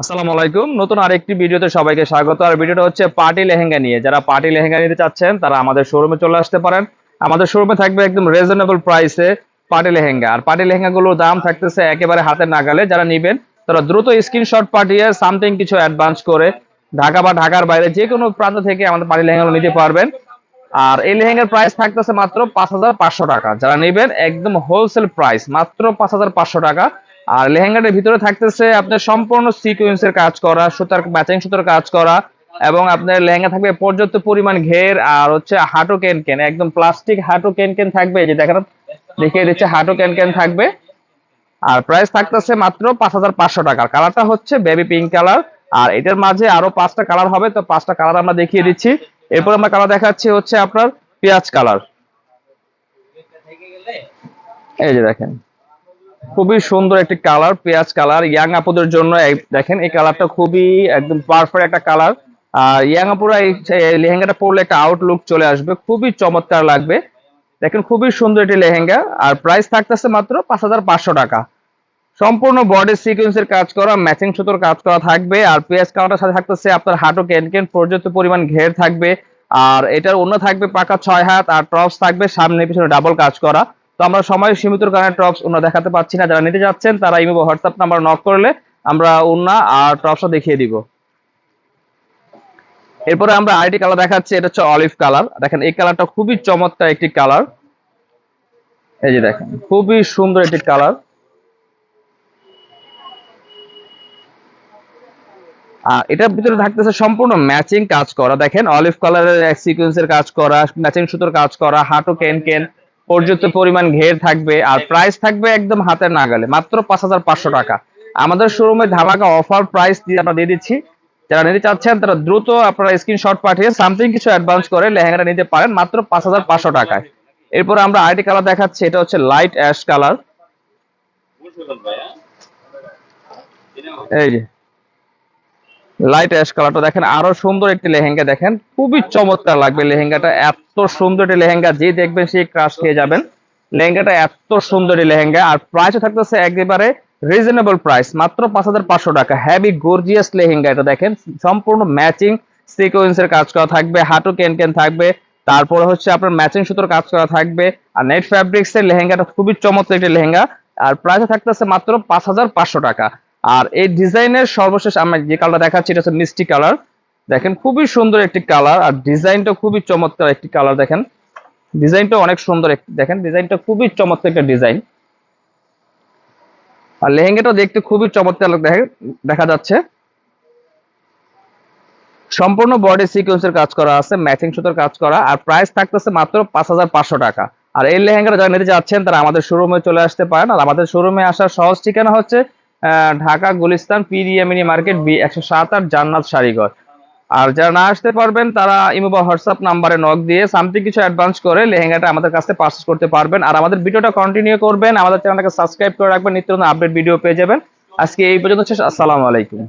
আসসালামু আলাইকুম। নতুন আরেকটি ভিডিওতে সবাইকে স্বাগত। আর ভিডিওটা হচ্ছে পার্টি লেহেঙ্গা নিয়ে। যারা পার্টি লেহেঙ্গা নিতে চাচ্ছেন, তারা আমাদের শোরুমে চলে আসতে পারেন। আমাদের শোরুমে থাকবে একদম রিজনেবল প্রাইসে পার্টি লেহেঙ্গা। আর পার্টি লেহেঙ্গাগুলোর দাম থাকতেছে একেবারে হাতের নাগালে। যারা নেবেন, তারা দ্রুত স্ক্রিনশট পাঠিয়ে সামথিং কিছু অ্যাডভান্স করে ঢাকা বা ঢাকার বাইরে যে কোনো প্রান্ত থেকে আমাদের পার্টি লেহেঙ্গাগুলো নিতে পারবেন। আর এই লেহেঙ্গার প্রাইস থাকতেছে মাত্র পাঁচ হাজার পাঁচশো টাকা। যারা নেবেন, একদম হোলসেল প্রাইস মাত্র পাঁচ হাজার পাঁচশো টাকা। আর লেহেঙ্গাটার ভিতরে থাকতেছে আপনার সম্পূর্ণ সিকোয়েন্সের কাজ করা, সুতার ম্যাচিং সুতার কাজ করা এবং আপনার লেহেঙ্গা থাকবে পর্যাপ্ত পরিমাণ ঘের আর হচ্ছে হাঁটু কেন কেন একদম প্লাস্টিক হাঁটু কেন কেন থাকবে যে দেখেন, দেখিয়ে দিচ্ছে হাঁটু কেন কেন থাকবে। আর প্রাইস থাকতেছে মাত্র পাঁচ হাজার পাঁচশো টাকার কালারটা হচ্ছে বেবি পিঙ্ক কালার আর এটার মাঝে আরও পাঁচটা কালার হবে, তো পাঁচটা কালার আমরা দেখিয়ে দিচ্ছি। এরপর আমরা কালার দেখাচ্ছি হচ্ছে আপনার পেঁয়াজ কালার এই যে দেখেন। খুবই সুন্দর একটি কালার, পেঁয়াজ কালার। ইয়াং আপুদের জন্য দেখেন, এই কালারটা খুবই একদম পারফেক্ট একটা কালার। আর ইয়াং আপুরা এই লেহেঙ্গাটা পরলে একটা আউটলুক চলে আসবে, খুবই চমৎকার লাগবে। দেখেন, খুবই সুন্দর একটি লেহেঙ্গা। আর প্রাইস থাকতেছে মাত্র পাঁচ হাজার পাঁচশো টাকা। সম্পূর্ণ বডি সিকোয়েন্সের কাজ করা ম্যাচিং সুতোর কাজ করা থাকবে। আর পেঁয়াজ কালারটার সাথে থাকতেছে আপনার হাঁটু কেন কেন পর্যাপ্ত পরিমাণ ঘের থাকবে। আর এটার অন্য থাকবে পাকা ছয় হাত, আর টপস থাকবে সামনে পিছনে ডাবল কাজ করা। তো আমরা সময় সীমিত কারণে টপস অন্য দেখাতে পাচ্ছি না। যারা নিতে যাচ্ছেন, তারা ইমো হোয়াটসঅ্যাপ নাম্বার নক করলে আমরা অন্য আর টপসটা দেখিয়ে দিব। এরপরে আমরা আরেকটি কালার দেখাচ্ছি, এটা হচ্ছে অলিভ কালার দেখেন, এই কালারটা খুবই চমৎকার একটি কালার এই যে দেখেন, খুবই সুন্দর একটি কালার আর এটার ভিতরে থাকতেছে সম্পূর্ণ ম্যাচিং কাজ করা। দেখেন অলিভ কালারের সিকোয়েন্সের কাজ করা ম্যাচিং সুতোর কাজ করা, হাঁটু কেন কেন পর্যাপ্ত পরিমাণ ঘের থাকবে আর প্রাইস থাকবে একদম হাতের নাগালে মাত্র পাঁচ হাজার পাঁচশো টাকা। আমাদের শোরুমে ধামাকা অফার প্রাইস দিয়ে আমরা দিয়ে দিচ্ছি। যারা নিতে চাচ্ছেন তারা দ্রুত আপনারা স্ক্রিনশট পাঠিয়ে সামথিং কিছু অ্যাডভান্স করে লেহেঙ্গাটা নিতে পারেন মাত্র পাঁচ হাজার পাঁচশো টাকায়। এরপর আমরা আরেকটি কালার দেখাচ্ছি এটা হচ্ছে লাইট অ্যাশ কালার এই যে। লাইট অ্যাশ কালারটা দেখেন, আরও সুন্দর একটি লেহেঙ্গা দেখেন। খুবই চমৎকার লাগবে লেহেঙ্গাটা, এত সুন্দর একটি লেহেঙ্গা, যে দেখবেন সেই ক্রাশ খেয়ে যাবেন। লেহেঙ্গাটা এত সুন্দর একটি লেহেঙ্গা, আর প্রাইসও থাকতেছে একেবারে রিজনেবল প্রাইস মাত্র পাঁচ হাজার পাঁচশো টাকা। হ্যাভি গর্জিয়াস লেহেঙ্গা এটা দেখেন, সম্পূর্ণ ম্যাচিং সিকোয়েন্সের কাজ করা থাকবে, হাঁটু কেন কেন থাকবে, তারপরে হচ্ছে আপনার ম্যাচিং সুতোর কাজ করা থাকবে, আর নেট ফ্যাব্রিক্স এর লেহেঙ্গাটা খুবই চমৎকার একটি লেহেঙ্গা, আর প্রাইসও থাকতেছে মাত্র পাঁচ হাজার পাঁচশো টাকা। আর এই ডিজাইনের সর্বশেষ আমরা যে কালার দেখাচ্ছি, এটা হচ্ছে মিষ্টি কালার দেখেন, খুবই সুন্দর একটি কালার আর ডিজাইনটা খুবই চমৎকার একটি কালার দেখেন। ডিজাইনটা অনেক সুন্দর দেখেন, ডিজাইনটা খুবই চমৎকার একটা ডিজাইন। আর লেহেঙ্গাটা দেখতে খুবই চমৎকার দেখে- যাচ্ছে। সম্পূর্ণ বডি সিকোয়েন্সের কাজ করা আছে ম্যাচিং সুতোর কাজ করা, আর প্রাইস থাকতেছে মাত্র পাঁচ হাজার পাঁচশো টাকা। আর এই লেহেঙ্গাটা যারা নিতে যাচ্ছেন, তারা আমাদের শোরুমে চলে আসতে পারেন। আর আমাদের শোরুমে আসার সহজ ঠিকানা হচ্ছে ঢাকা, গুলিস্তান, পিডিএমিনি মার্কেট, বি, একশো সাত আট জান্নাত শাড়িঘর আর যারা না আসতে পারবেন, তারা ইমো বা হোয়াটসঅ্যাপ নাম্বারে নক দিয়ে সামথিং কিছু অ্যাডভান্স করে লেহেঙ্গাটা আমাদের কাছে পারচেস করতে পারবেন। আর আমাদের ভিডিওটা কন্টিনিউ করবেন, আমাদের চ্যানেলটাকে সাবস্ক্রাইব করে রাখবেন, নিত্য আপডেট ভিডিও পেয়ে যাবেন। আজকে এই পর্যন্ত শেষ, আসসালামু আলাইকুম।